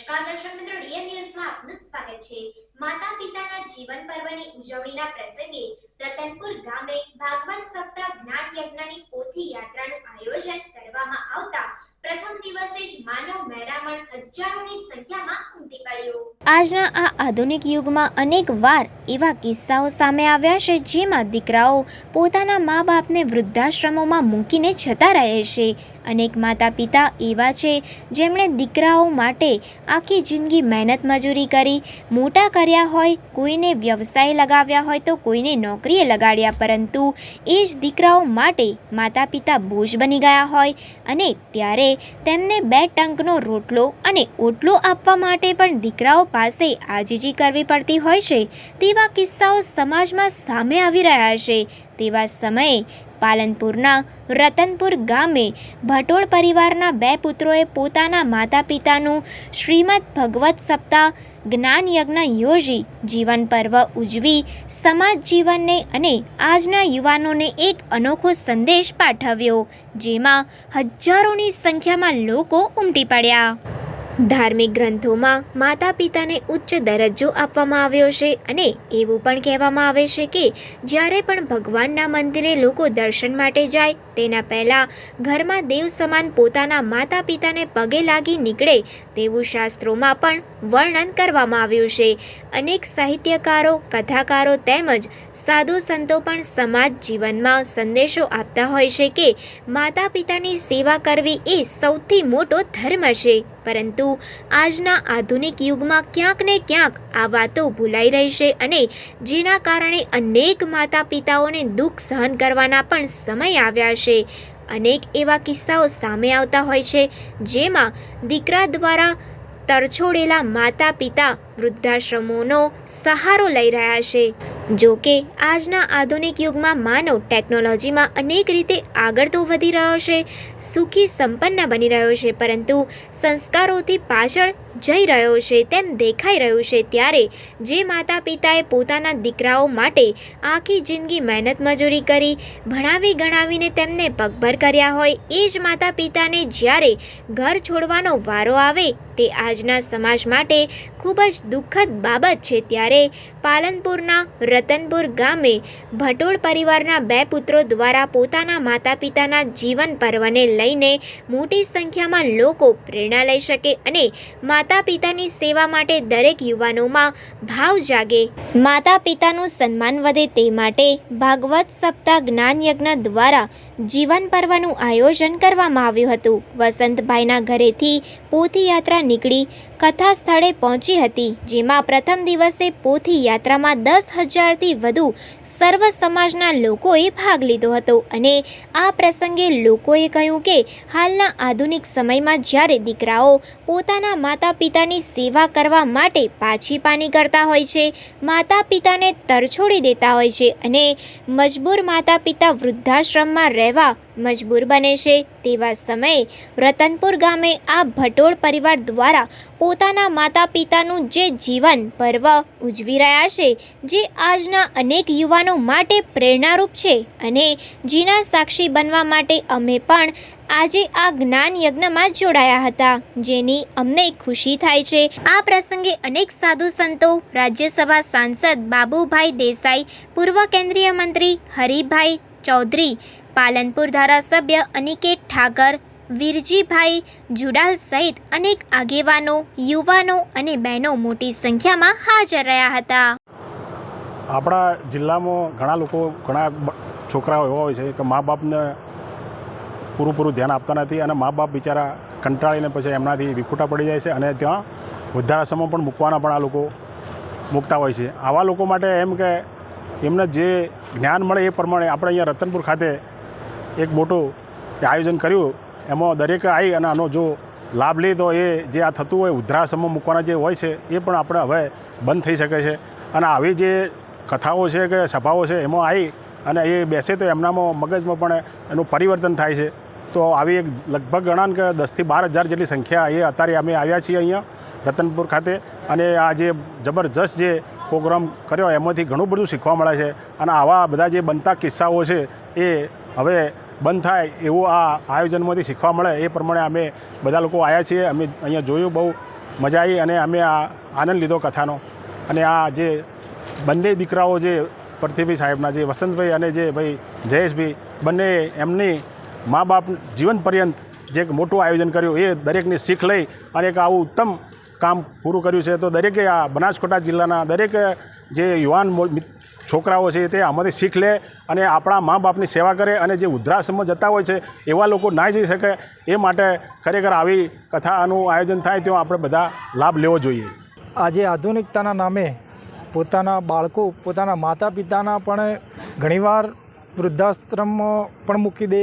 નમસ્કાર દર્શક મિત્રો, ડીએમ ન્યૂઝમાં આપનું સ્વાગત છે. માતા પિતાના જીવન પર્વની ઉજવણીના પ્રસંગે રતનપુર ગામે ભાગવત સપ્તાહ જ્ઞાન યજ્ઞની પોથી યાત્રાનું આયોજન કરવામાં આવતા પ્રથમ દિવસે જ માનવ મહેરામણ હજારોની સંખ્યામાં ઉમટી પડ્યો. આજના આ આધુનિક યુગમાં અનેક વાર એવા કિસ્સાઓ સામે આવ્યા છે જેમાં દીકરાઓ પોતાના મા બાપને વૃદ્ધાશ્રમોમાં મૂકીને જતા રહે છે. અનેક માતા પિતા એવા છે જેમણે દીકરાઓ માટે આખી જિંદગી મહેનત મજૂરી કરી, મોટા કર્યા હોય, કોઈને વ્યવસાય લગાવ્યા હોય તો કોઈને નોકરીએ લગાડ્યા, પરંતુ એ જ દીકરાઓ માટે માતા પિતા બોજ બની ગયા હોય અને ત્યારે તેમને બે ટંકનો રોટલો અને ઓટલો આપવા માટે પણ દીકરાઓ પાસે આજીજી કરવી પડતી હોય છે. તેવા કિસ્સાઓ સમાજમાં સામે આવી રહ્યા છે. તેવા સમયે પાલનપુરના રતનપુર ગામે ભટોળ પરિવારના બે પુત્રોએ પોતાના માતા પિતાનું શ્રીમદ ભગવત સપ્તાહ જ્ઞાન યજ્ઞ યોજી જીવન પર્વ ઉજવી, સમાજ જીવનને અને આજના યુવાનોને એક અનોખો સંદેશ પાઠવ્યો, જેમાં હજારોની સંખ્યામાં લોકો ઉમટી પડ્યા. ધાર્મિક ગ્રંથોમાં માતા પિતાને ઉચ્ચ દરજ્જો આપવામાં આવ્યો છે અને એવું પણ કહેવામાં આવે છે કે જ્યારે પણ ભગવાનના મંદિરે લોકો દર્શન માટે જાય તેના પહેલાં ઘરમાં દેવ સમાન પોતાના માતા પિતાને પગે લાગી નીકળે તેવું શાસ્ત્રોમાં પણ વર્ણન કરવામાં આવ્યું છે. અનેક સાહિત્યકારો, કથાકારો તેમજ સાધુ સંતો પણ સમાજ જીવનમાં સંદેશો આપતા હોય છે કે માતા પિતાની સેવા કરવી એ સૌથી મોટો ધર્મ છે. પરંતુ આજના આધુનિક યુગમાં ક્યાંક ને ક્યાંક આ વાતો ભૂલાઈ રહી છે અને જેના કારણે અનેક માતા પિતાઓને દુઃખ સહન કરવાના પણ સમય આવ્યા છે. અનેક એવા કિસ્સાઓ સામે આવતા હોય છે જેમાં દીકરા દ્વારા તરછોડેલા માતા પિતા વૃદ્ધાશ્રમોનો સહારો લઈ રહ્યા છે. જો કે, આજના આધુનિક યુગમાં માનવ ટેકનોલોજીમાં અનેક રીતે આગળ તો વધી રહ્યો છે, સુખી સંપન્ન બની રહ્યો છે, પરંતુ સંસ્કારોથી પાછળ જઈ રહ્યો છે તેમ દેખાઈ રહ્યું છે ત્યારે જે માતા પિતાએ પોતાના દીકરાઓ માટે આખી જિંદગી મહેનત મજૂરી કરી, ભણાવી ગણાવીને તેમને પગભર કર્યા હોય, એ જ માતા પિતાને જ્યારે ઘર છોડવાનો વારો આવે, તે આજના સમાજ માટે ખૂબ જ દુઃખદ બાબત છે ત્યારે પાલનપુરના રતનપુર ગામે ભટોળ પરિવારના બે પુત્રો દ્વારા પોતાના માતા પિતાના જીવન પર્વને લઈને મોટી સંખ્યામાં લોકો પ્રેરણા લઈ શકે અને માતા પિતાની સેવા માટે દરેક યુવાનોમાં ભાવ જાગે. માતા પિતાનું સન્માન વધે તે માટે ભાગવત સપ્તાહ જ્ઞાન યજ્ઞ દ્વારા જીવન પર્વનું આયોજન કરવામાં આવ્યું હતું. વસંતભાઈના ઘરેથી પોથી યાત્રા નીકળી કથા સ્થળે પહોંચી હતી, જેમાં પ્રથમ દિવસે પોથી યાત્રામાં દસ હજારથી વધુ સર્વ સમાજના લોકોએ ભાગ લીધો હતો અને આ પ્રસંગે લોકોએ કહ્યું કે હાલના આધુનિક સમયમાં જ્યારે દીકરાઓ પોતાના માતા પિતાની સેવા કરવા માટે પાછી પાની કરતા હોય છે માતા પિતાને તરછોડી દેતા હોય છે અને મજબૂર માતા પિતા વૃદ્ધાશ્રમમાં રહેવા મજબૂર બને છે. તેવા સમયે રતનપુર ગામે આ ભટોળ પરિવાર દ્વારા પોતાના માતા પિતાનું જે જીવન પર્વ ઉજવી રહ્યા છે, જે આજના અનેક યુવાનો માટે પ્રેરણારૂપ છે અને જેના સાક્ષી બનવા માટે અમે પણ આજે આ જ્ઞાન યજ્ઞમાં જોડાયા હતા, જેની અમને ખુશી થાય છે. આ પ્રસંગે અનેક સાધુ સંતો, રાજ્યસભા સાંસદ બાબુભાઈ દેસાઈ, પૂર્વ કેન્દ્રીય મંત્રી હરિભાઈ ચૌધરી પાલનપુર ધારાસભ્ય અનિકેત ઠાકર, વીરજીભાઈ જુડાલ સહિત અનેક આગેવાનો, યુવાનો અને બહેનો મોટી સંખ્યામાં હાજર રહ્યા હતા. આપણા જિલ્લામાં ઘણા લોકો, ઘણા છોકરાઓ એવા હોય છે કે મા બાપને પૂરું પૂરું ધ્યાન આપતા નથી અને મા બાપ બિચારા કંટાળીને પછી એમનાથી વિખૂટા પડી જાય છે અને ત્યાં વૃદ્ધાશ્રમમાં પણ મૂકવાના પણ આ લોકો મૂકતા હોય છે. આવા લોકો માટે એમ કે એમને જે જ્ઞાન મળે એ પ્રમાણે આપણે અહીંયા રતનપુર ખાતે એક મોટું આયોજન કર્યું. એમાં દરેક આવી અને આનો જો લાભ લે તો એ જે આ થતું હોય, વૃદ્ધાશ્રમમાં મૂકવાના જે હોય છે, એ પણ આપણે હવે બંધ થઈ શકે છે. અને આવી જે કથાઓ છે કે સભાઓ છે, એમાં આવી અને એ બેસે તો એમનામાં મગજમાં પણ એનું પરિવર્તન થાય છે. તો આવી એક લગભગ ગણાન કે દસથી બાર હજાર જેટલી સંખ્યા એ અત્યારે અમે આવ્યા છીએ અહીંયા રતનપુર ખાતે. અને આ જે જબરજસ્ત જે પ્રોગ્રામ કર્યો, એમાંથી ઘણું બધું શીખવા મળે છે. અને આવા બધા જે બનતા કિસ્સાઓ છે, એ હવે બંધ થાય એવું આ આયોજનમાંથી શીખવા મળે એ પ્રમાણે અમે બધા લોકો આવ્યા છીએ. અમે અહીંયા જોયું, બહુ મજા આવી અને અમે આ આનંદ લીધો કથાનો. અને આ જે બંને દીકરાઓ જે પૃથ્વીભાઈ સાહેબના, જે વસંતભાઈ અને જે ભાઈ જયેશભાઈ, બંને એમની મા બાપ જીવન પર્યંત જે એક મોટું આયોજન કર્યું એ દરેકની શીખ લઈ અને એક આવું ઉત્તમ કામ પૂરું કર્યું છે. તો દરેકે આ બનાસકાંઠા જિલ્લાના દરેક જે યુવાન છોકરાઓ છે તે આમાંથી શીખ લે અને આપણા મા બાપની સેવા કરે અને જે વૃદ્ધાશ્રમમાં જતા હોય છે, એવા લોકો ના જઈ શકે. એ માટે ખરેખર આવી કથાનું આયોજન થાય ત્યાં આપણે બધા લાભ લેવો જોઈએ. આજે આધુનિકતાના નામે પોતાના બાળકો, પોતાના માતા પિતાના પણ ઘણીવાર વૃદ્ધાશ્રમમાં પણ મૂકી દે,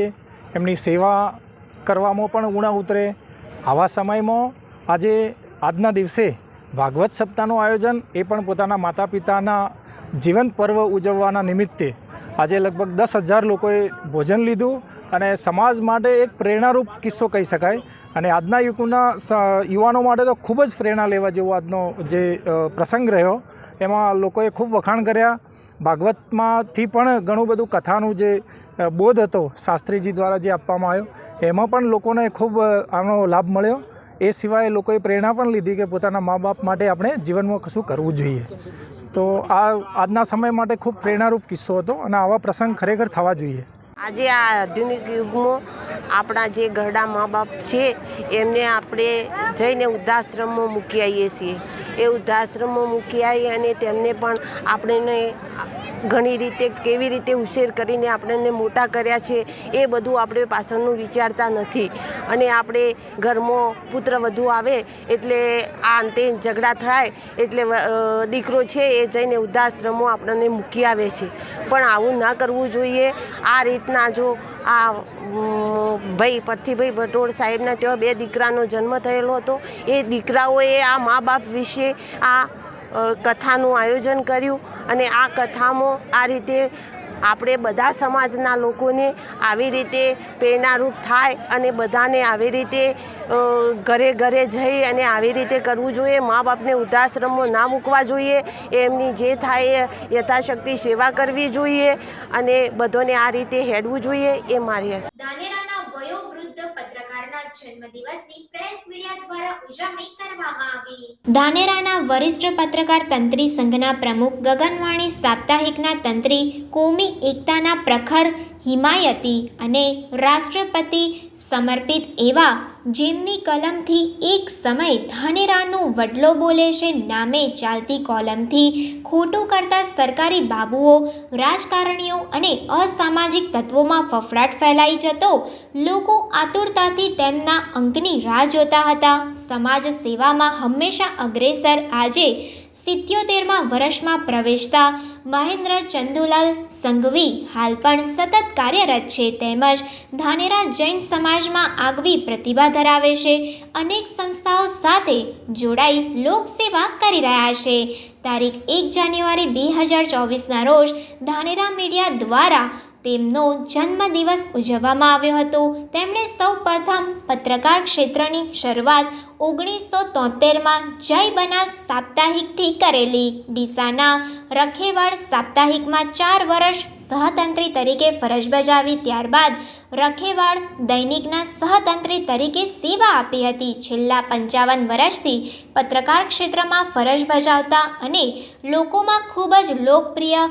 એમની સેવા કરવામાં પણ ઉણા ઉતરે. આવા સમયમાં આજે આજના દિવસે ભાગવત સપ્તાહનું આયોજન એ પણ પોતાના માતા પિતાના જીવન પર્વ ઉજવવાના નિમિત્તે આજે લગભગ દસ હજાર લોકોએ ભોજન લીધું અને સમાજ માટે એક પ્રેરણારૂપ કિસ્સો કહી શકાય. અને આજના યુગના યુવાનો માટે તો ખૂબ જ પ્રેરણા લેવા જેવો આજનો જે પ્રસંગ રહ્યો. એમાં લોકોએ ખૂબ વખાણ કર્યા. ભાગવતમાંથી પણ ઘણું બધું કથાનું જે બોધ હતો શાસ્ત્રીજી દ્વારા જે આપવામાં આવ્યો. એમાં પણ લોકોને ખૂબ આનો લાભ મળ્યો. એ સિવાય લોકોએ પ્રેરણા પણ લીધી કે પોતાના મા બાપ માટે આપણે જીવનમાં કશું કરવું જોઈએ. તો આ આજના સમય માટે ખૂબ પ્રેરણારૂપ કિસ્સો હતો અને આવા પ્રસંગ ખરેખર થવા જોઈએ. આજે આ આધુનિક યુગમાં આપણા જે ઘરડા મા બાપ છે, એમને આપણે જઈને વૃદ્ધાશ્રમમાં મૂકી આવીએ છીએ. એ વૃદ્ધાશ્રમમાં મૂકી આવી અને તેમને પણ આપણને ઘણી રીતે કેવી રીતે ઉછેર કરીને આપણને મોટા કર્યા છે એ બધું આપણે પાછળનું વિચારતા નથી. અને આપણે ઘરમાં પુત્ર વધુ આવે એટલે આ અંતે ઝઘડા થાય એટલે દીકરો છે એ જઈને વૃદ્ધાશ્રમો આપણને મૂકી આવે છે. પણ આવું ના કરવું જોઈએ. આ રીતના જો આ ભાઈ પરથીભાઈ ભટોળ સાહેબના ત્યાં બે દીકરાનો જન્મ થયેલો હતો. એ દીકરાઓએ આ મા બાપ વિશે આ કથાનું આયોજન કર્યું અને આ કથામાં આ રીતે આપણે બધા સમાજના લોકોને આવી રીતે પ્રેરણારૂપ થાય અને બધાને આવી રીતે ઘરે ઘરે જઈ અને આવી રીતે કરવું જોઈએ. મા બાપને વૃદ્ધાશ્રમમાં ના મૂકવા જોઈએ. એમની જે થાય એ યથાશક્તિ સેવા કરવી જોઈએ અને બધોને આ રીતે હેડવું જોઈએ એ મારી ધાનેરાના વરિષ્ઠ પત્રકાર તંત્રી સંઘના પ્રમુખ ગગનવાણી સાપ્તાહિકના તંત્રી કોમી એકતાના પ્રખર હિમાયતી અને રાષ્ટ્રપતિ સમર્પિત એવા જેમની કલમથી એક સમય ધાનેરાનું વડલો બોલે છે, નામે ચાલતી કોલમથી ખોટું કરતા સરકારી બાબુઓ, રાજકારણીઓ અને અસામાજિક તત્વોમાં ફફડાટ ફેલાઈ જતો લોકો આતુરતાથી તેમના અંકની રાહ જોતા હતા. સમાજ સેવામાં હંમેશા અગ્રેસર આજે સિત્યોતેરમાં વર્ષમાં પ્રવેશતા મહેન્દ્ર ચંદુલાલ સંઘવી હાલ પણ સતત કાર્યરત છે. તેમજ ધાનેરા જૈન સમાજમાં આગવી પ્રતિભા ધરાવે છે. અનેક સંસ્થાઓ સાથે જોડાઈ લોકસેવા કરી રહ્યા છે. તારીખ એક જાન્યુઆરી બે હજાર ચોવીસના રોજ ધાનેરા મીડિયા દ્વારા તેમનો જન્મદિવસ ઉજવવામાં આવ્યો હતો. તેમણે સૌ પ્રથમ પત્રકાર ક્ષેત્રની શરૂઆત ઓગણીસો તોતેરમાં જય બનાસ સાપ્તાહિકથી કરેલી. ડીસાના રખેવાળ સાપ્તાહિકમાં ચાર વર્ષ સહતંત્રી તરીકે ફરજ બજાવી ત્યારબાદ રખેવાળ દૈનિકના સહતંત્રી તરીકે સેવા આપી હતી. છેલ્લા પંચાવન વર્ષથી પત્રકાર ક્ષેત્રમાં ફરજ બજાવતા અને લોકોમાં ખૂબ જ લોકપ્રિય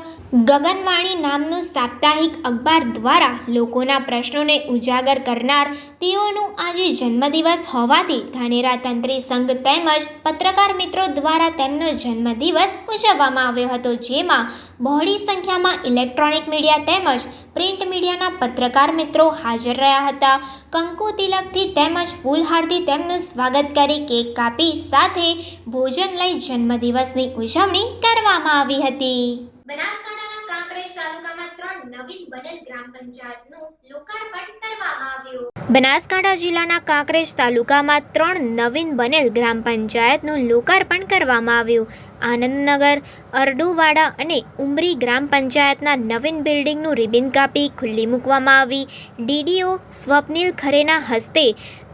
ગગનવાણી નામનું સાપ્તાહિક અખબાર દ્વારા લોકોના પ્રશ્નોને ઉજાગર કરનાર તેઓનું આજે જન્મદિવસ હોવાથી ધાનેરા તંત્રી સંઘ તેમજ પત્રકાર મિત્રો દ્વારા તેમનો જન્મદિવસ ઉજવવામાં આવ્યો હતો, જેમાં બહોળી સંખ્યામાં ઇલેક્ટ્રોનિક મીડિયા તેમજ પ્રિન્ટ મીડિયાના પત્રકાર મિત્રો હાજર રહ્યા હતા. કંકુ તિલકથી તેમજ ફૂલહારથી તેમનું સ્વાગત કરી કેક કાપી સાથે ભોજન લઈ જન્મદિવસની ઉજવણી કરવામાં આવી હતી. બનાસકાંઠાના કાંકરેજ તાલુકામાં ત્રણ નવીન બનેલ ગ્રામ પંચાયતનું લોકાર્પણ કરવામાં આવ્યું. બનાસકાંઠા જિલ્લાના કાંકરેજ તાલુકામાં ત્રણ નવીન બનેલ ગ્રામ પંચાયતનું લોકાર્પણ કરવામાં આવ્યું. આનંદનગર, અરડુવાડા અને ઉમરી ગ્રામ પંચાયતના નવીન બિલ્ડિંગનું રિબિન કાપી ખુલ્લી મૂકવામાં આવી. ડીડીઓ સ્વપ્નિલ ખરેના હસ્તે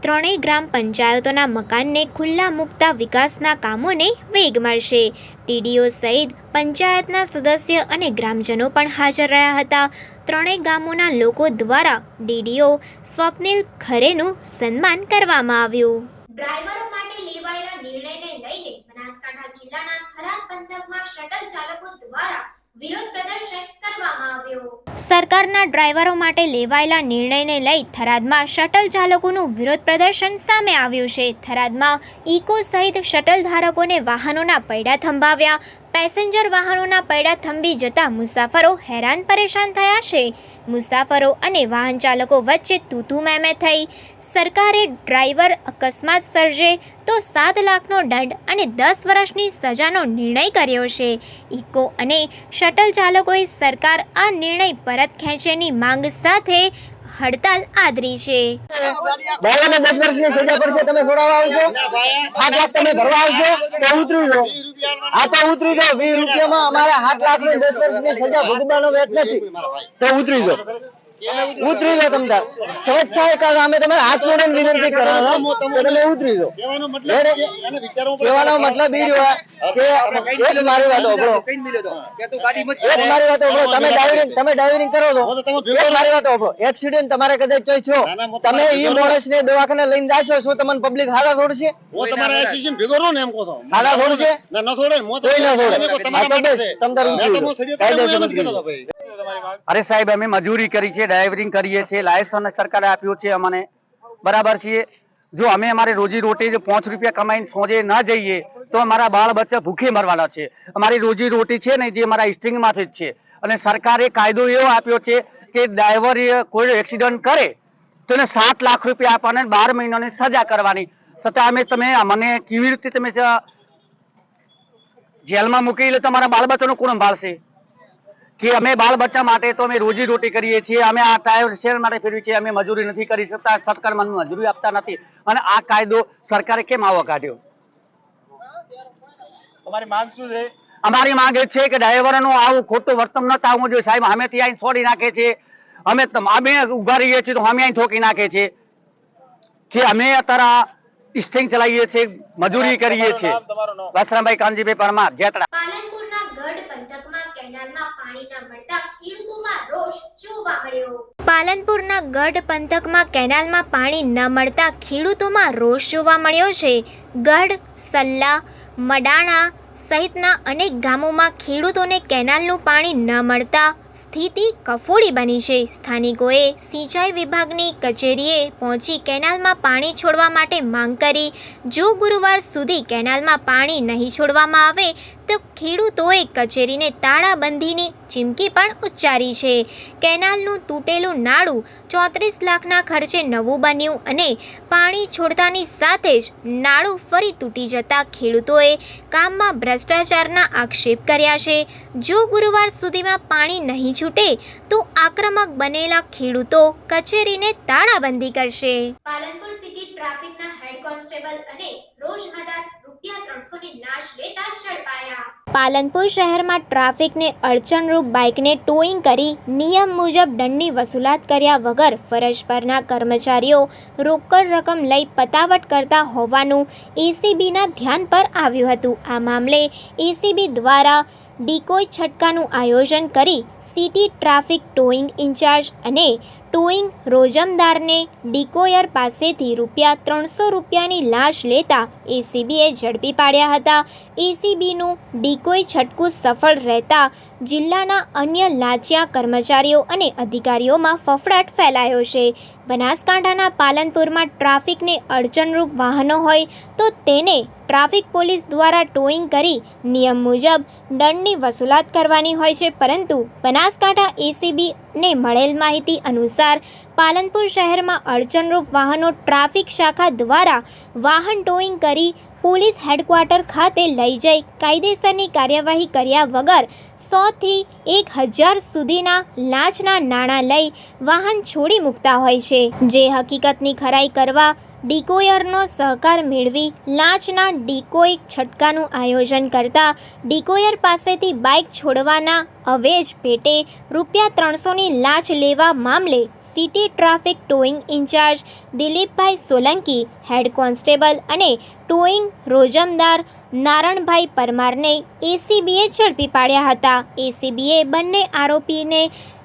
ત્રણેય ગ્રામ પંચાયતોના મકાનને ખુલ્લા મૂકતા વિકાસના કામોને વેગ મળશે. ટીડીઓ સહિત પંચાયતના સદસ્ય અને ગ્રામજનો પણ હાજર રહ્યા હતા. ત્રણેય ગામોના લોકો દ્વારા ડીડીઓ સ્વપ્નિલ ખરેનું સન્માન કરવામાં આવ્યું. ડ્રાઈવરો માટે લેવાયેલા નિર્ણયને બનાસકાંઠા જિલ્લાના થરાદ પંથકમાં શટલ ચાલકો દ્વારા સરકારના ડ્રાઈવરો માટે લેવાયેલા નિર્ણયને લઈ થરાદમાં શટલ ચાલકોનું વિરોધ પ્રદર્શન સામે આવ્યું છે. થરાદમાં ઇકો સહિત શટલ ધારકોને વાહનોના પૈડા થંભાવ્યા. પેસેન્જર વાહનોના પૈડા થંભી જતા મુસાફરો હેરાન પરેશાન થયા છે. મુસાફરો અને વાહન ચાલકો વચ્ચે તૂતુ મેમે થઈ. સરકારે ડ્રાઈવર અકસ્માત સર્જે તો સાત લાખનો દંડ અને દસ વર્ષની સજાનો નિર્ણય કર્યો છે. ઇકો અને શટલ ચાલકોએ સરકાર આ નિર્ણય પરત ખેંચેની માંગ સાથે હડતાલ આદરી છે. દસ વર્ષની સજા પડશે, તમે છોડાવવા આવશો? આઠ લાખ તમે ભરવા આવશો? તો ઉતરી આ તો ઉતરી જાવ વીસ રૂપિયામાં અમારા આઠ લાખની દસ વર્ષની સજા ભોગવવાનો વેટ નથી. તો ઉતરી જાઓ. ઉતરી જાઓ તમે તાર સ્વચ્છાએ અમે તમારે હાથ જોડીને વિનંતી કરવાનો. એટલે ઉતરી જાઓ કહેવાનો મતલબ એ રહ્યો કે એક મારી વાત એક મારી વાત સાંભળો તમે ડ્રાઇવિંગ તમે ડ્રાઇવિંગ કરો છો. એક મારી વાત સાંભળો એક્સિડન્ટ તમારે કદાચ જોઈ છો. તમે ઈ માણસને દવાખાને લઈને જાશો શું તમને પબ્લિક હારા છોડશે હું તમારા એસોસિએશન ભેગો રહું ને એમ કહો છો હાલા છોડશે ના ન છોડે હું તો છોડે. તમે તમારા ભાઈ. અરે સાહેબ, અમે મજૂરી કરી છે ડ્રાઇવરિંગ કરીએ છીએ, લાયસન્સ સરકારે આપ્યું છે અમને. બરાબર છીએ જો અમે અમારે રોજી રોટી જો પાંચ રૂપિયા કમાઈને સોજે ન જઈએ, તો અમારા બાળ બચ્ચા ભૂખે મરવાના છે. અમારી રોજી રોટી છે ને, જે અમારા સ્ટ્રિંગમાંથી જ છે. અને સરકારે કાયદો એવો આપ્યો છે કે ડ્રાઈવર કોઈ એક્સિડન્ટ કરે, તો એને સાત લાખ રૂપિયા આપવાના બાર મહિનાની સજા કરવાની. છતાં અમે તમે, મને કેવી રીતે તમે જેલમાં મૂકી લે તો અમારા બાળ બચ્ચાનું કોણ સંભાળશે? કે અમે બાળ બચ્ચા માટે તો અમે રોજી રોટી કરીએ છીએ અમે આ ટાયર શેર માટે ફેરવી છીએ અમે મજૂરી નથી કરી શકતા સરકાર મને મજૂરી આપતા નથી. અને આ કાયદો સરકારે કેમ આવો કાઢ્યો? અમારી માંગ શું છે? અમારી માંગ એ છે કે ડ્રાઈવરનું આવું ખોટું વર્તન ન થવું જોઈએ. સાહેબ અમે ત્યાં છોડી નાખે છે અમે અમે ઊભા રહીએ છીએ તો અમે અહીં ઠોકી નાખે છે કે અમે અત્યારે સ્ટિંગ ચલાવીએ છીએ મજૂરી કરીએ છીએ. વસરામભાઈ કાનજીભાઈ પરમાર જેતડા. પાલનપુરના ગઢ પંથકમાં કેનાલમાં પાણીના ન ખેડૂતોમાં રોષ જોવા મળ્યો. પાલનપુરના ગઢ પંથકમાં કેનાલમાં પાણી ન મળતા ખેડૂતોમાં રોષ જોવા મળ્યો છે. ગઢ સલ્લા મડાણા સહિતના અનેક ગામોમાં ખેડૂતોને કેનાલનું પાણી ન મળતા સ્થિતિ કફોડી બની છે. સ્થાનિકોએ સિંચાઈ વિભાગની કચેરીએ પહોંચી કેનાલમાં પાણી છોડવા માટે માંગ કરી. જો ગુરુવાર સુધી કેનાલમાં પાણી નહીં છોડવામાં આવે તો ખેડૂતોએ કચેરીને તાળાબંધીની ચીમકી પણ ઉચ્ચારી છે. કેનાલનું તૂટેલું નાળું ચોત્રીસ લાખના ખર્ચે નવું બન્યું અને પાણી છોડતાની સાથે જ નાળું ફરી તૂટી જતા ખેડૂતોએ કામમાં ભ્રષ્ટાચારના આક્ષેપ કર્યા છે. જો ગુરુવાર સુધીમાં પાણી નહીં છૂટે તો આક્રમક બનેલા ખેડૂતો કચેરીને તાળાબંધી કરશે. પાલનપુર સિટી ટ્રાફિકના હેડ કોન્સ્ટેબલ અને રોજહાદાર રૂપિયા ત્રણસો ની લાશ લેતા ઝડપાયા. પાલનપુર શહેરમાં ટ્રાફિકને અડચણરૂપ બાઇકને ટોઈંગ કરી નિયમ મુજબ દંડની વસૂલાત કર્યા વગર ફરજ પરના કર્મચારીઓ રોકડ રકમ લઈ પતાવટ કરતા હોવાનું એસીબીના ધ્યાન પર આવ્યું હતું. આ મામલે એસીબી દ્વારા ડીકોય છટકાનું આયોજન કરી સિટી ટ્રાફિક ટોઈંગ ઇન્ચાર્જ અને ટોઈંગ રોજમદારને ડીકોયર પાસેથી રૂપિયા ત્રણસો રૂપિયાની લાશ લેતા એસીબીએ ઝડપી પાડ્યા હતા. એસીબીનું ડિકોય છટકું સફળ રહેતા જિલ્લાના અન્ય લાચિયા કર્મચારીઓ અને અધિકારીઓમાં ફફડાટ ફેલાયો છે. બનાસકાંઠાના પાલનપુરમાં ટ્રાફિકને અડચણરૂપ વાહનો હોય તો તેને ટ્રાફિક પોલીસ દ્વારા ટોઈંગ કરી નિયમ મુજબ દંડની વસૂલાત કરવાની હોય છે. પરંતુ બનાસકાંઠા એસીબીને મળેલ માહિતી અનુસાર પાલનપુર શહેરમાં અડચણરૂપ વાહનો ટ્રાફિક શાખા દ્વારા વાહન ટોઈંગ કરી પોલીસ હેડક્વાર્ટર ખાતે લઈ જઈ કાયદેસરની કાર્યવાહી કર્યા વગર સોથી એક હજાર સુધીના લાંચના નાણાં લઈ વાહન છોડી મૂકતા હોય છે. જે હકીકતની ખરાઈ કરવા ડીકોયરનો સહકાર મેળવી લાંચના ડીકોય છટકાનું આયોજન કરતા ડીકોયર પાસેથી બાઇક છોડવાના અવેજ પેટે રૂપિયા ત્રણસોની લાંચ લેવા મામલે city traffic towing incharge Dilipbhai Solanki, head constable અને ટોઈંગ રોજમદાર નારણભાઈ પરમારને એસીબીએ ઝડપી પાડ્યા હતા. એસીબીએ બંને આરોપીને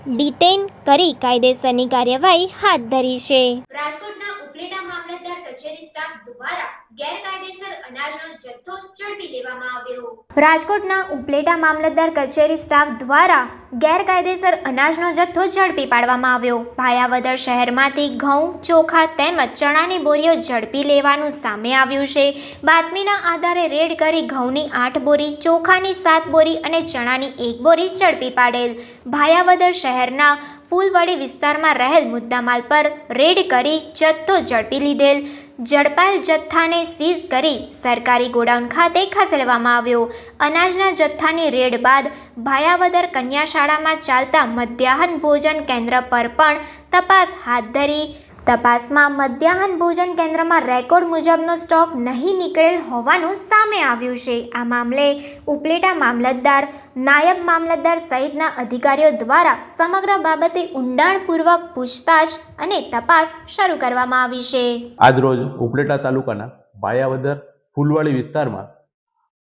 ડિટેન કરી કાયદેસરની કાર્યવાહી હાથ ધરી છે. રાજકોટના ઉપલેટા મામલતદાર કચેરી સ્ટાફ દ્વારા ગેરકાયદેસર અનાજનો જથ્થો ઝડપી લેવામાં આવ્યો. રાજકોટના ઉપલેટા મામલતદાર કચેરી સ્ટાફ દ્વારા ગેરકાયદેસર અનાજનો જથ્થો ઝડપી પાડવામાં આવ્યો. ભાયાવદર શહેરમાંથી ઘઉં, ચોખા તેમજ ચણાની બોરીઓ ઝડપી લેવાનું સામે આવ્યું છે. બાતમીના આધારે રેડ કરી ઘઉંની આઠ બોરી, ચોખાની સાત બોરી અને ચણાની એક બોરી ઝડપી પાડેલ. ભાયાવદર શહેરના ફૂલવાડી વિસ્તારમાં રહેલ મુદ્દામાલ પર રેડ કરી જથ્થો ઝડપી લીધેલ. ઝડપાયેલ જથ્થાને સીઝ કરી સરકારી ગોડાઉન ખાતે ખસેડવામાં આવ્યો. અનાજના જથ્થાની રેડ બાદ ભાયાવદર કન્યા શાળામાં ચાલતા મધ્યાહન ભોજન કેન્દ્ર પર પણ તપાસ હાથ ધરી તપાસમાં મધ્યાહન ભોજન કેન્દ્રમાં રેકોર્ડ મુજબનો સ્ટોક નહીં નીકળેલ હોવાનું સામે આવ્યું છે. આ મામલે ઉપલેટા મામલતદાર, નાયબ મામલતદાર સહિતના અધિકારીઓ દ્વારા સમગ્ર બાબતે ઊંડાણપૂર્વક પૂછતાછ અને તપાસ શરૂ કરવામાં આવી છે. આજરોજ ઉપલેટા તાલુકાના ભાયાવદર ફૂલવાડી વિસ્તારમાં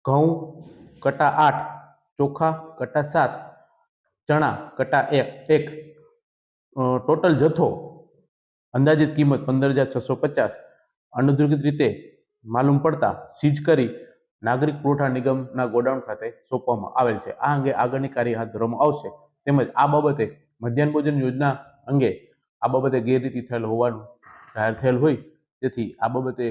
ઘઉં કટા આઠ, ચોખા કટા સાત, ચણા કટા એક એક ટોટલ જથ્થો અંદાજિત કિંમત પંદર હજાર છસો પચાસ. અનધિકૃત રીતે માલુમ પડતા સીઝ કરી નાગરિક પુરવઠા નિગમના ગોડાઉન ખાતે સોંપવામાં આવેલ છે. આ અંગે આગળની કાર્ય હાથ ધરવામાં આવશે. તેમજ આ બાબતે મધ્યાહન ભોજન યોજના અંગે આ બાબતે ગેરરીતિ થયેલ હોવાનું જાહેર થયેલ હોય તેથી આ બાબતે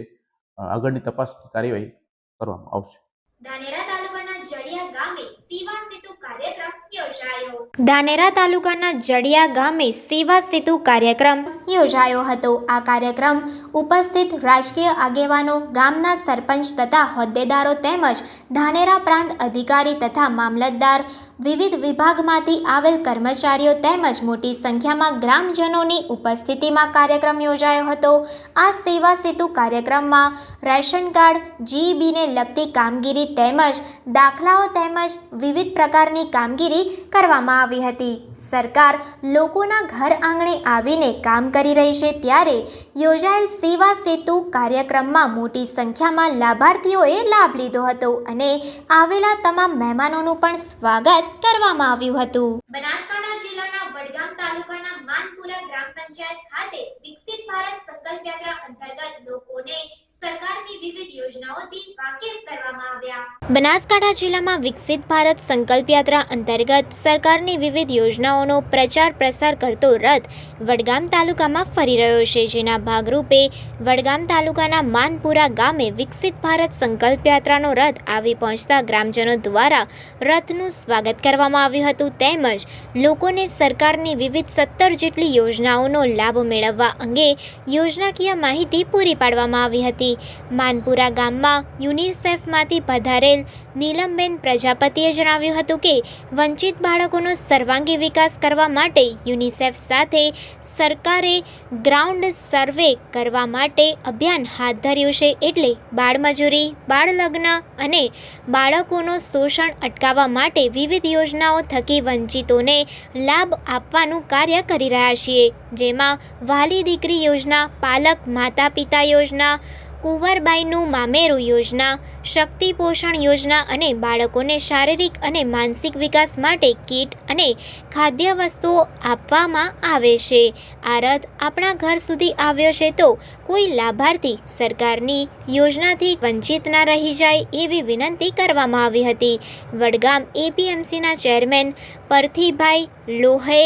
આગળની તપાસની કાર્યવાહી કરવામાં આવશે ધાનેરા તાલુકાના જડિયા ગામે સેવા સેતુ કાર્યક્રમ યોજાયો ધાનેરા તાલુકાના જડિયા ગામે સેવા સેતુ કાર્યક્રમ યોજાયો હતો. આ કાર્યક્રમ ઉપસ્થિત રાજકીય આગેવાનો, ગામના સરપંચ તથા હોદ્દેદારો તેમજ ધાનેરા પ્રાંત અધિકારી તથા મામલતદાર વિવિધ વિભાગમાંથી આવેલ કર્મચારીઓ તેમજ મોટી સંખ્યામાં ગ્રામજનોની ઉપસ્થિતિમાં કાર્યક્રમ યોજાયો હતો. આ સેવા સેતુ કાર્યક્રમમાં રેશન કાર્ડ, જીઈબીને લગતી કામગીરી તેમજ દાખલાઓ તેમજ વિવિધ પ્રકારની કામગીરી કરવામાં આવી હતી. સરકાર લોકોના ઘર આંગણે આવીને કામ કરી રહી છે ત્યારે યોજાયેલ સેવા સેતુ કાર્યક્રમમાં મોટી સંખ્યામાં લાભાર્થીઓએ લાભ લીધો હતો અને આવેલા તમામ મહેમાનોનું પણ સ્વાગત કરવામાં આવ્યું હતું. બનાસકાંઠા જિલ્લાના વડગામ તાલુકાના માનપુરા ગ્રામ પંચાયત ખાતે વિકસિત ભારત સંકલ્પ યાત્રા અંતર્ગત લોકોને સરકારની વિવિધ યોજનાઓથી વાકેફ કરવામાં આવ્યા. બનાસકાંઠા જિલ્લામાં વિકસિત ભારત સંકલ્પ યાત્રા અંતર્ગત સરકારની વિવિધ યોજનાઓનો પ્રચાર પ્રસાર કરતો રથ વડગામ તાલુકામાં ફરી રહ્યો છે જેના ભાગરૂપે વડગામ તાલુકાના માનપુરા ગામે વિકસિત ભારત સંકલ્પ યાત્રાનો રથ આવી પહોંચતા ગ્રામજનો દ્વારા રથનું સ્વાગત કરવામાં આવ્યું હતું તેમજ લોકોને સરકારની વિવિધ સત્તર જેટલી યોજનાઓનો લાભ મેળવવા અંગે યોજનાકીય માહિતી પૂરી પાડવામાં આવી હતી. માનપુરા ગામમાં યુનિસેફમાંથી પધારેલ નીલમબેન પ્રજાપતિએ જણાવ્યું હતું કે, વંચિત બાળકોનો સર્વાંગી વિકાસ કરવા માટે યુનિસેફ સાથે સરકારે ગ્રાઉન્ડ સર્વે કરવા માટે અભિયાન હાથ ધર્યું છે એટલે બાળમજૂરી, બાળલગ્ન અને બાળકોનું શોષણ અટકાવવા માટે વિવિધ યોજનાઓ થકી વંચિતોને લાભ આપવાનું કાર્ય કરી રહ્યા છીએ. જેમાં વાલી દીકરી યોજના, પાલક માતા પિતા યોજના કુંવરબાઈનું મામેરું યોજના શક્તિ પોષણ યોજના અને બાળકોને શારીરિક અને માનસિક વિકાસ માટે કીટ અને ખાદ્ય વસ્તુઓ આપવામાં આવે છે. આ રથ આપણા ઘર સુધી આવ્યો છે તો કોઈ લાભાર્થી સરકારની યોજનાથી વંચિત ના રહી જાય એવી વિનંતી કરવામાં આવી હતી. વડગામ એપીએમસીના ચેરમેન પરથીભાઈ લોહએ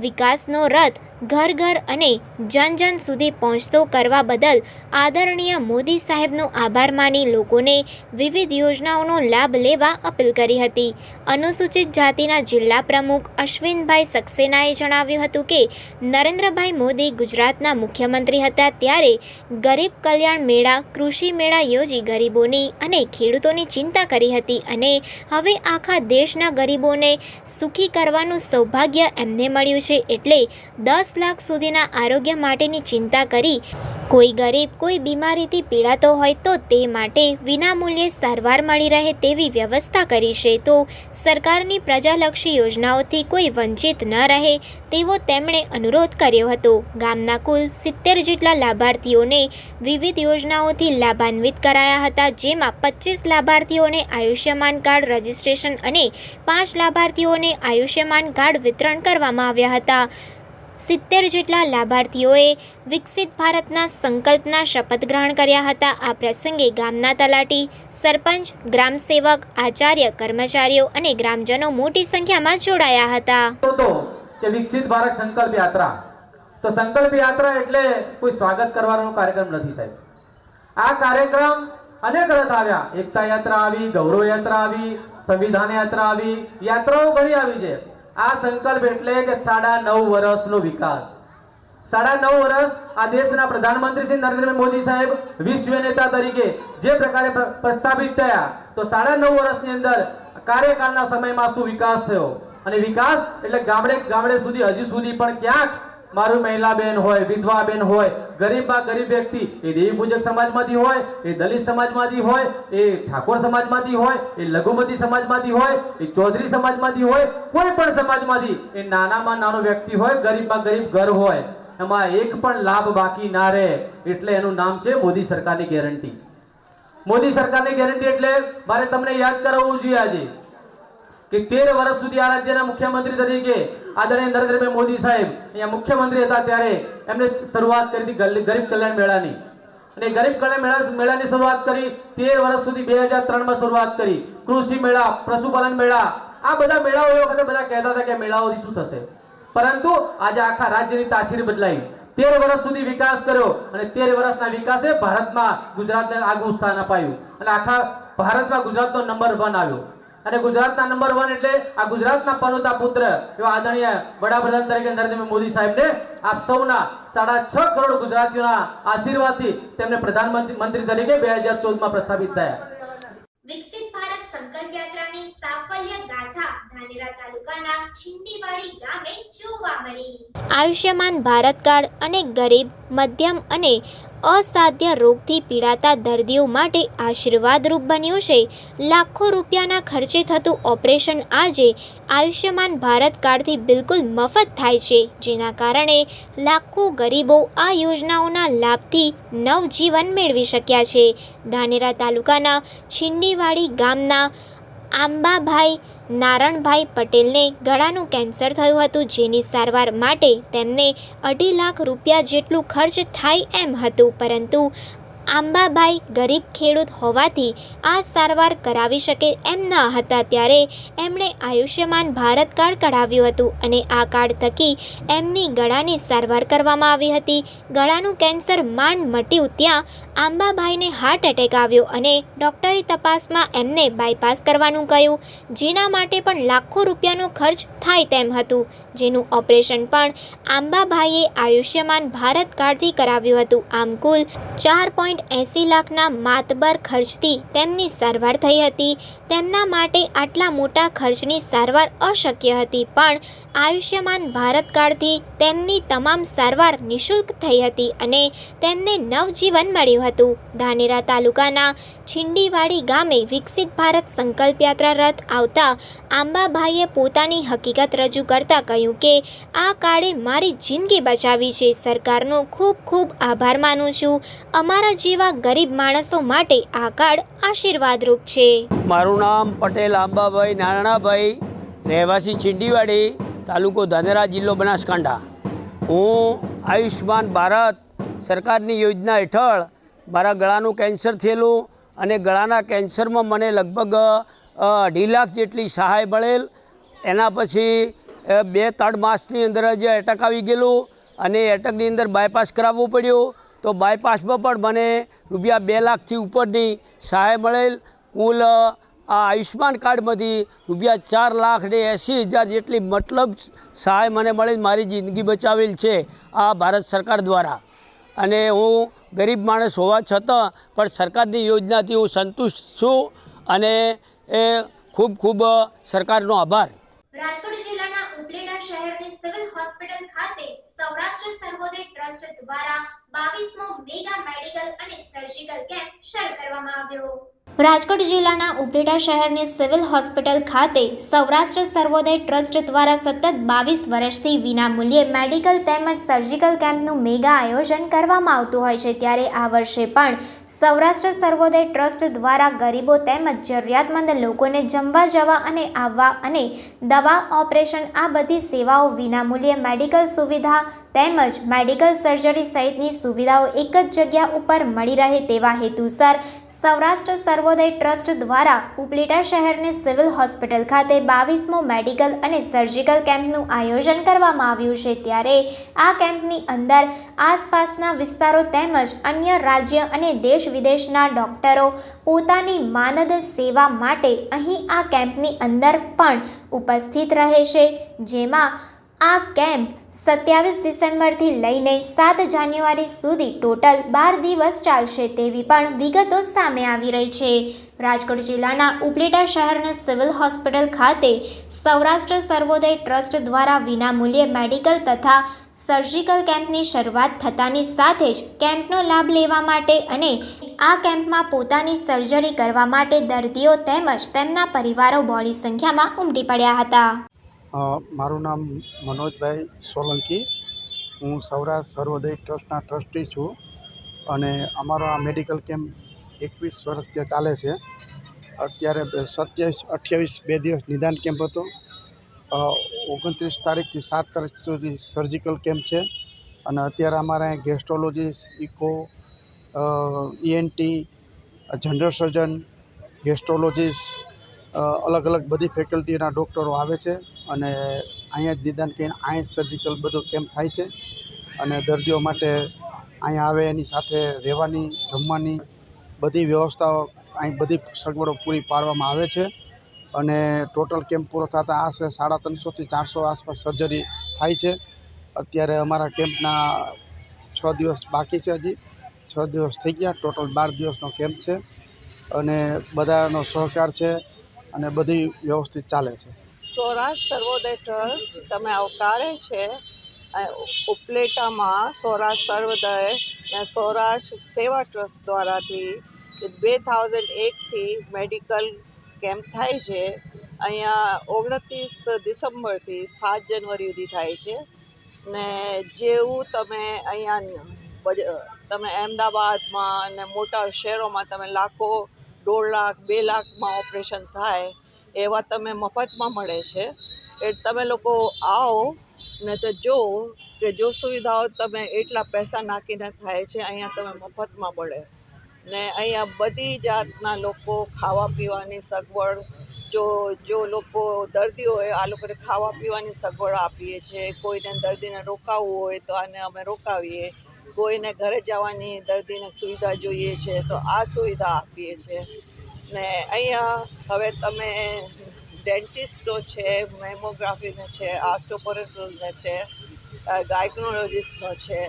વિકાસનો રથ ઘર ઘર અને જન જન સુધી પહોંચતો કરવા બદલ આદરણીય મોદી સાહેબનો આભાર માની લોકોને વિવિધ યોજનાઓનો લાભ લેવા અપીલ કરી હતી. અનુસૂચિત જાતિના જિલ્લા પ્રમુખ અશ્વિનભાઈ સક્સેનાએ જણાવ્યું હતું કે, નરેન્દ્રભાઈ મોદી ગુજરાતના મુખ્યમંત્રી હતા ત્યારે ગરીબ કલ્યાણ મેળા, કૃષિ મેળા યોજી ગરીબોની અને ખેડૂતોની ચિંતા કરી હતી અને હવે આખા દેશના ગરીબોને સુખી કરવાનું સૌભાગ્ય એમને મળ્યું છે એટલે દસ દસ લાખ સુધીના આરોગ્ય માટેની ચિંતા કરી કોઈ ગરીબ, કોઈ બીમારીથી પીડાતો હોય તો તે માટે વિનામૂલ્યે સારવાર મળી રહે તેવી વ્યવસ્થા કરી છે. તો સરકારની પ્રજાલક્ષી યોજનાઓથી કોઈ વંચિત ન રહે તેવો તેમણે અનુરોધ કર્યો હતો. ગામના કુલ સિત્તેર જેટલા લાભાર્થીઓને વિવિધ યોજનાઓથી લાભાન્વિત કરાયા હતા, જેમાં પચીસ લાભાર્થીઓને આયુષ્યમાન કાર્ડ રજિસ્ટ્રેશન અને પાંચ લાભાર્થીઓને આયુષ્યમાન કાર્ડ વિતરણ કરવામાં આવ્યા હતા. સિત્તેર જેટલા લાભાર્થીઓએ વિકસિત ભારતના સંકલ્પના શપથ ગ્રહણ કર્યા હતા. આ પ્રસંગે ગામના તલાટી, સરપંચ, ગ્રામસેવક, આચાર્ય, કર્મચારીઓ અને ગ્રામજનો મોટી સંખ્યામાં જોડાયા હતા. કે વિકસિત ભારત સંકલ્પ યાત્રા. તો સંકલ્પ યાત્રા એટલે કોઈ સ્વાગત કરવાનો કાર્યક્રમ નથી સાહેબ. આ કાર્યક્રમ અનેક રથ આવ્યા. એકતા યાત્રા આવી, ગૌરવ યાત્રા આવી, સંવિધાન યાત્રા આવી, યાત્રાઓ ઘણી આવી છે. આ સંકલ્પ એટલે કે સાડા નવ વર્ષનો વિકાસ. સાડા નવ વર્ષ આ દેશના પ્રધાનમંત્રી શ્રી નરેન્દ્ર મોદી સાહેબ, વિશ્વ નેતા તરીકે જે પ્રકારે પ્ર- પ્રસ્થાપિત થયા, તો સાડા નવ વર્ષની અંદર કાર્યકાળના સમયમાં શું વિકાસ થયો? અને વિકાસ એટલે ગામડે ગામડે સુધી, હજી સુધી પણ ક્યાંક મારું મહિલા બેન હોય વિધવા બેન હોય, ગરીબમાં ગરીબ વ્યક્તિ, એ દેવી પૂજક સમાજમાંથી હોય, એ દલિત સમાજમાંથી હોય, એ ઠાકોર સમાજમાંથી હોય, એ લઘુમતી સમાજમાંથી હોય, એ ચૌધરી સમાજમાંથી હોય, કોઈ પણ સમાજમાંથી એ નાનામાં નાનો વ્યક્તિ હોય, ગરીબમાં ગરીબ ઘર હોય, એમાં એક પણ લાભ બાકી ના રહે, એટલે એનું નામ છે મોદી સરકારની ગેરંટી. મોદી સરકારની ગેરંટી એટલે મારે તમને યાદ કરાવવું જોઈએ આજે, કે તેર વર્ષ સુધી આ રાજ્યના મુખ્યમંત્રી તરીકે આદરણીય નરેન્દ્રભાઈ મોદી સાહેબ, અહીંયા મુખ્યમંત્રી હતા ત્યારે એમને શરૂઆત કરી હતી ગરીબ કલ્યાણ મેળાની. અને ગરીબ કલ્યાણ મેળા, મેળાની શરૂઆત કરી, તેર વર્ષ સુધી બે હજાર ત્રણમાં શરૂઆત કરી. કૃષિ મેળા, પશુપાલન મેળા, આ બધા મેળાઓ એ વખતે બધા કહેતા હતા કે મેળાઓથી શું થશે? પરંતુ આજે આખા રાજ્યની તાસીર બદલાઈ. તેર વર્ષ સુધી વિકાસ કર્યો અને તેર વર્ષના વિકાસે ભારતમાં ગુજરાતને આગવું સ્થાન અપાયું. અને આખા ભારતમાં ગુજરાતનો નંબર વન આવ્યો. અને ગુજરાતના નંબર વન એટલે આ ગુજરાતના પનોતા પુત્ર એવા આદરણીય વડાપ્રધાન તરીકે નરેન્દ્ર મોદી સાહેબને આપ સૌના સાડા છ કરોડ ગુજરાતીઓના આશીર્વાદથી તેમને પ્રધાનમંત્રી મંત્રી તરીકે બે હજાર ચૌદમાં પ્રસ્થાપિત થયા. વિકસિત ભારત સંકલ્પ યાત્રાની સાફલ્ય ગાથા ધાનેરા તાલુકાના છીંડીવાડી ગામે જોવા મળી. આયુષ્યમાન ભારત કાર્ડ અને ગરીબ, મધ્યમ અને અસાધ્ય રોગથી પીડાતા દર્દીઓ માટે આશીર્વાદરૂપ બન્યું છે. લાખો રૂપિયાના ખર્ચે થતું ઓપરેશન આજે આયુષ્યમાન ભારત કાર્ડથી બિલકુલ મફત થાય છે, જેના કારણે લાખો ગરીબો આ યોજનાઓના લાભથી નવજીવન મેળવી શક્યા છે. ધાનેરા તાલુકાના છીંડીવાડી ગામના આંબાભાઈ, નારણભાઈ પટેલને ગળાનું કેન્સર થયું હતું, જેની સારવાર માટે તેમને અઢી લાખ રૂપિયા જેટલું ખર્ચ થાય એમ હતું. પરંતુ આંબાભાઈ ગરીબ ખેડૂત હોવાથી આ સારવાર કરાવી શકે એમ ન હતા ત્યારે એમણે આયુષ્યમાન ભારત કાર્ડ કઢાવ્યું હતું અને આ કાર્ડ થકી એમની ગળાની સારવાર કરવામાં આવી હતી. ગળાનું કેન્સર માંડ મટ્યું ત્યાં આંબાભાઈને હાર્ટ એટેક આવ્યો અને ડૉક્ટરે તપાસમાં એમને બાયપાસ કરવાનું કહ્યું. જેના માટે પણ લાખો રૂપિયાનો ખર્ચ થાય તેમ હતું. જેનું ઓપરેશન પણ આંબાભાઈએ આયુષ્યમાન ભારત કાર્ડથી કરાવ્યું હતું. આમ કુલ ચાર પોઈન્ટ એંસી લાખના માતબર ખર્ચથી તેમની સારવાર થઈ હતી. તેમના માટે આટલા મોટા ખર્ચની સારવાર અશક્ય હતી, પણ આયુષ્યમાન ભારત કાર્ડથી તેમની તમામ સારવાર નિઃશુલ્ક થઈ હતી અને તેમને નવજીવન મળ્યું હતું. ધાનેરા તાલુકાના છીંડીવાડી ગામે વિકસિત ભારત સંકલ્પ યાત્રા રથ આવતા આંબાભાઈએ પોતાની હકીકત રજૂ કરતા કહ્યું કે, આ કાર્ડે મારી જિંદગી બચાવી છે. સરકારનો ખૂબ ખૂબ આભાર માનું છું. અમારા જેવા ગરીબ માણસો માટે આ કાર્ડ આશીર્વાદરૂપ છે. મારું નામ પટેલ આંબાભાઈ નારાયણાભાઈ રહેવાસી છીંડીવાડી તાલુકો ધાનેરા, જિલ્લો બનાસકાંઠા. હું આયુષ્માન ભારત સરકારની યોજના હેઠળ મારા ગળાનું કેન્સર થયેલું અને ગળાના કેન્સરમાં મને લગભગ અઢી લાખ જેટલી સહાય મળેલ. એના પછી બે ત્રણ માસની અંદર જ એટક આવી ગયેલું અને એટકની અંદર બાયપાસ કરાવવું પડ્યું. તો બાયપાસમાં પણ મને રૂપિયા બે લાખથી ઉપરની સહાય મળેલ. કુલ આ આયુષ્યમાન કાર્ડમાંથી રૂપિયા ચાર લાખ ને એંસી હજાર જેટલી મતલબ સહાય મને મળેલ, મારી જિંદગી બચાવેલ છે આ ભારત સરકાર દ્વારા. અને હું ગરીબ માણસ હોવા છતાં પણ સરકારની યોજનાથી હું સંતુષ્ટ છું અને એ ખૂબ ખૂબ સરકારનો આભાર. રાજકોટ જિલ્લાના ઉપલેટા શહેરની સિવિલ હોસ્પિટલ ખાતે સૌરાષ્ટ્ર સર્વોદય ટ્રસ્ટ દ્વારા બાવીસમો મેગા મેડિકલ અને સર્જિકલ કેમ્પ શરૂ કરવામાં આવ્યો. રાજકોટ જિલ્લાના ઉપલેટા શહેરની સિવિલ હોસ્પિટલ ખાતે સૌરાષ્ટ્ર સર્વોદય ટ્રસ્ટ દ્વારા સતત બાવીસ વર્ષથી વિનામૂલ્યે મેડિકલ તેમજ સર્જિકલ કેમ્પનું મેગા આયોજન કરવામાં આવતું હોય છે. ત્યારે આ વર્ષે પણ સૌરાષ્ટ્ર સર્વોદય ટ્રસ્ટ દ્વારા ગરીબો તેમજ જરૂરિયાતમંદ લોકોને જમવા, જવા અને આવવા અને દવા, ઓપરેશન આ બધી સેવાઓ વિનામૂલ્યે મેડિકલ સુવિધા તેમજ મેડિકલ સર્જરી સહિતની સુવિધાઓ એક જ જગ્યા ઉપર મળી રહે તેવા હેતુસર સૌરાષ્ટ્ર સર્વોદય ટ્રસ્ટ દ્વારા ઉપલેટા શહેરની સિવિલ હોસ્પિટલ ખાતે બાવીસમો મેડિકલ અને સર્જિકલ કેમ્પનું આયોજન કરવામાં આવ્યું છે. ત્યારે આ કેમ્પની અંદર આસપાસના વિસ્તારો તેમજ અન્ય રાજ્ય અને દેશ વિદેશના ડોક્ટરો પોતાની માનદ સેવા માટે અહીં આ કેમ્પની અંદર પણ ઉપસ્થિત રહે છે. જેમાં આ કેમ્પ સત્યાવીસ ડિસેમ્બરથી લઈને સાત જાન્યુઆરી સુધી ટોટલ બાર દિવસ ચાલશે તેવી પણ વિગતો સામે આવી રહી છે. રાજકોટ જિલ્લાના ઉપલેટા શહેરના સિવિલ હોસ્પિટલ ખાતે સૌરાષ્ટ્ર સર્વોદય ટ્રસ્ટ દ્વારા વિનામૂલ્યે મેડિકલ તથા સર્જિકલ કેમ્પની શરૂઆત થતાની સાથે જ કેમ્પનો લાભ લેવા માટે અને આ કેમ્પમાં પોતાની સર્જરી કરવા માટે દર્દીઓ તેમજ તેમના પરિવારો બહોળી સંખ્યામાં ઉમટી પડ્યા હતા. મારું નામ મનોજભાઈ સોલંકી. હું સૌરાષ્ટ્ર સર્વોદય ટ્રસ્ટના ટ્રસ્ટી છું અને અમારો આ મેડિકલ કેમ્પ એકવીસ વર્ષથી ચાલે છે. અત્યારે સત્યાવીસ, અઠ્યાવીસ બે દિવસ નિદાન કેમ્પ હતો. ઓગણત્રીસ તારીખથી સાત તારીખ સુધી સર્જિકલ કેમ્પ છે અને અત્યારે અમારે અહીં gastrology echo ENT general surgeon, gastrologist અલગ અલગ બધી ફેકલ્ટીના ડૉક્ટરો આવે છે. અને અહીંયા જ નિદાન કરીને અહીંયા સર્જિકલ બધો કેમ્પ થાય છે. અને દર્દીઓ માટે અહીંયા આવે, એની સાથે રહેવાની, જમવાની બધી વ્યવસ્થાઓ અહીં બધી સગવડો પૂરી પાડવામાં આવે છે. અને ટોટલ કેમ્પ પૂરો થતાં આશરે સાડા ત્રણસોથી ચારસો આસપાસ સર્જરી થાય છે. અત્યારે અમારા કેમ્પના છ દિવસ બાકી છે હજી. છ દિવસ થઈ ગયા ટોટલ બાર દિવસનો કેમ્પ છે. અને બધાનો સહકાર છે અને બધી વ્યવસ્થિત ચાલે છે. સૌરાષ્ટ્ર સર્વોદય ટ્રસ્ટ, તમે આવકારે છે ઉપલેટામાં સૌરાષ્ટ્ર સર્વોદય અને સૌરાષ્ટ્ર સેવા ટ્રસ્ટ દ્વારાથી બે થાઉઝન્ડ એકથી મેડિકલ કેમ્પ થાય છે. અહીંયા ઓગણત્રીસ ડિસેમ્બરથી સાત જાન્યુઆરી સુધી થાય છે. ને જેવું તમે અહીંયા તમે અમદાવાદમાં અને મોટા શહેરોમાં તમે લાખો, દોઢ લાખ, બે લાખમાં ઓપરેશન થાય એવા તમે મફતમાં મળે છે, એ તમે લોકો આવો ને તો જો કે જો સુવિધાઓ તમે એટલા પૈસા નાખીને થાય છે, અહીંયા તમે મફતમાં મળે. ને અહીંયા બધી જાતના લોકો ખાવા પીવાની સગવડ, જો જો લોકો દર્દી હોય, આ લોકોને ખાવા પીવાની સગવડ આપીએ છીએ. કોઈને દર્દીને રોકાવવું હોય તો આને અમે રોકાવીએ. કોઈને ઘરે જવાની દર્દીને સુવિધા જોઈએ છે તો આ સુવિધા આપીએ છીએ. ને અહીંયા હવે તમે ડેન્ટિસ્ટો છે મેમોગ્રાફીને છે આસ્ટોપોરેસિસને છે ગાયક્નોલોજીસ્ટનો છે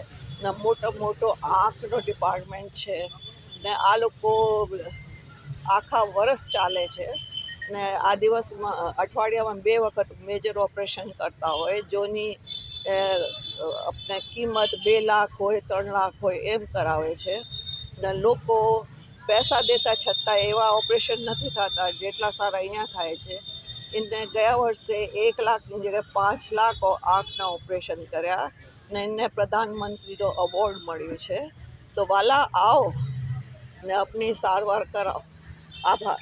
ને મોટો મોટો આંખનો ડિપાર્ટમેન્ટ છે ને આ લોકો આખા વર્ષ ચાલે છે ને આ દિવસમાં અઠવાડિયામાં બે વખત મેજર ઓપરેશન કરતા હોય જોની આપણે કિંમત બે લાખ હોય ત્રણ લાખ હોય એમ કરાવે છે ને લોકો પૈસા દેતા છતાં એવા ઓપરેશન નથી થતા જેટલા સારા અહીંયા થાય છે. એમને ગયા વર્ષે એક લાખની જગ્યાએ પાંચ લાખ આંખના ઓપરેશન કર્યા ને એમને પ્રધાનમંત્રીનો અવોર્ડ મળ્યો છે. તો વાલા આવો ને આપની સારવાર કરાવો. આભાર.